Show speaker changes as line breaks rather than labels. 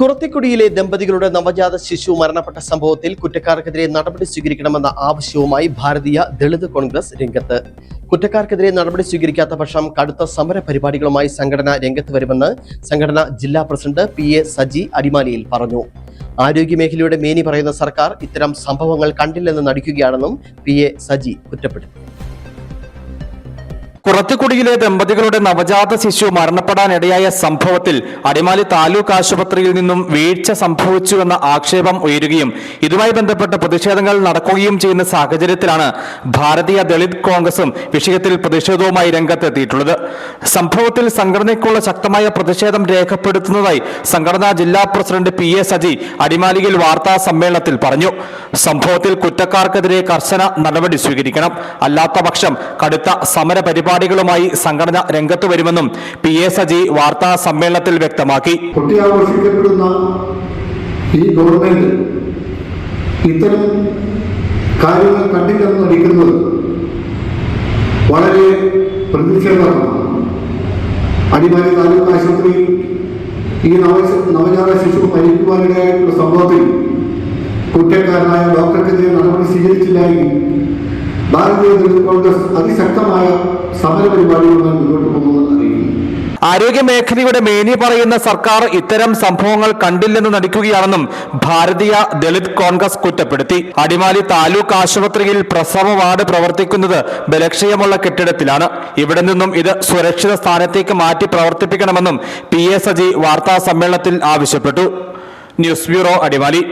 കുറത്തിക്കുടിയിലെ ദമ്പതികളുടെ നവജാത ശിശു മരണപ്പെട്ട സംഭവത്തിൽ കുറ്റക്കാർക്കെതിരെ നടപടി സ്വീകരിക്കണമെന്ന ആവശ്യവുമായി ഭാരതീയ ദളിത് കോൺഗ്രസ് രംഗത്ത്. കുറ്റക്കാർക്കെതിരെ നടപടി സ്വീകരിക്കാത്ത പക്ഷം കടുത്ത സമര പരിപാടികളുമായി സംഘടന രംഗത്ത് വരുമെന്ന് സംഘടന ജില്ലാ പ്രസിഡന്റ് പി എ സജി അടിമാലിയിൽ പറഞ്ഞു. ആരോഗ്യമേഖലയുടെ മേനി പറയുന്ന സർക്കാർ ഇത്തരം സംഭവങ്ങൾ കണ്ടില്ലെന്ന് നടിക്കുകയാണെന്നും പി എ സജി കുറ്റപ്പെടുത്തി.
കുറത്തിക്കുടിയിലെ ദമ്പതികളുടെ നവജാത ശിശു മരണപ്പെടാനിടയായ സംഭവത്തിൽ അടിമാലി താലൂക്ക് ആശുപത്രിയിൽ നിന്നും വീഴ്ച സംഭവിച്ചുവെന്ന ആക്ഷേപം ഉയരുകയും ഇതുമായി ബന്ധപ്പെട്ട പ്രതിഷേധങ്ങൾ നടക്കുകയും ചെയ്യുന്ന സാഹചര്യത്തിലാണ് ഭാരതീയ ദളിത് കോൺഗ്രസും വിഷയത്തിൽ പ്രതിഷേധവുമായി രംഗത്തെത്തിയിട്ടുള്ളത്. സംഭവത്തിൽ സംഘടനയ്ക്കുള്ള ശക്തമായ പ്രതിഷേധം രേഖപ്പെടുത്തുന്നതായി സംഘടനാ ജില്ലാ പ്രസിഡന്റ് പി എ സജി അടിമാലിയിൽ വാർത്താ സമ്മേളനത്തിൽ പറഞ്ഞു. സംഭവത്തിൽ കുറ്റക്കാർക്കെതിരെ കർശന നടപടി സ്വീകരിക്കണം. അല്ലാത്തപക്ഷം കടുത്ത സമര പരിപാടികളുമായി സംഘടന രംഗത്തു വരുമെന്നും പി എ സജി വാർത്താ സമ്മേളനത്തിൽ വ്യക്തമാക്കി.
കൊട്ടിയാഘോഷിക്കപ്പെടുന്ന ഈ ഗവൺമെന്റ് വളരെ അടിമാലി താലൂക്ക് ഈ നവ നവജാത ശിശു മരിക്കുവാനിടയായിട്ടുള്ള സംഭവത്തിൽ കുറ്റക്കാരനായ ഡോക്ടർക്കെതിരെ നടപടി സ്വീകരിച്ചില്ലെങ്കിൽ ഭാരതീയ ജനതാ കോൺഗ്രസ് അതിശക്തമായ സമര പരിപാടികളുമായി മുന്നോട്ട് പോകുമെന്ന് അറിയിക്കുന്നു.
ആരോഗ്യ മേഖലയുടെ മേനി പറയുന്ന സർക്കാർ ഇത്തരം സംഭവങ്ങൾ കണ്ടില്ലെന്ന് നടിക്കുകയാണെന്നും ഭാരതീയ ദളിത് കോൺഗ്രസ് കുറ്റപ്പെടുത്തി. അടിമാലി താലൂക്ക് ആശുപത്രിയിൽ പ്രസവ വാർഡ് പ്രവർത്തിക്കുന്നത് ബലക്ഷയമുള്ള കെട്ടിടത്തിലാണ്. ഇവിടെ നിന്നും ഇത് സുരക്ഷിത സ്ഥാനത്തേക്ക് മാറ്റി പ്രവർത്തിപ്പിക്കണമെന്നും പി എ സജി വാർത്താ സമ്മേളനത്തിൽ ആവശ്യപ്പെട്ടു. News bureau Adimali.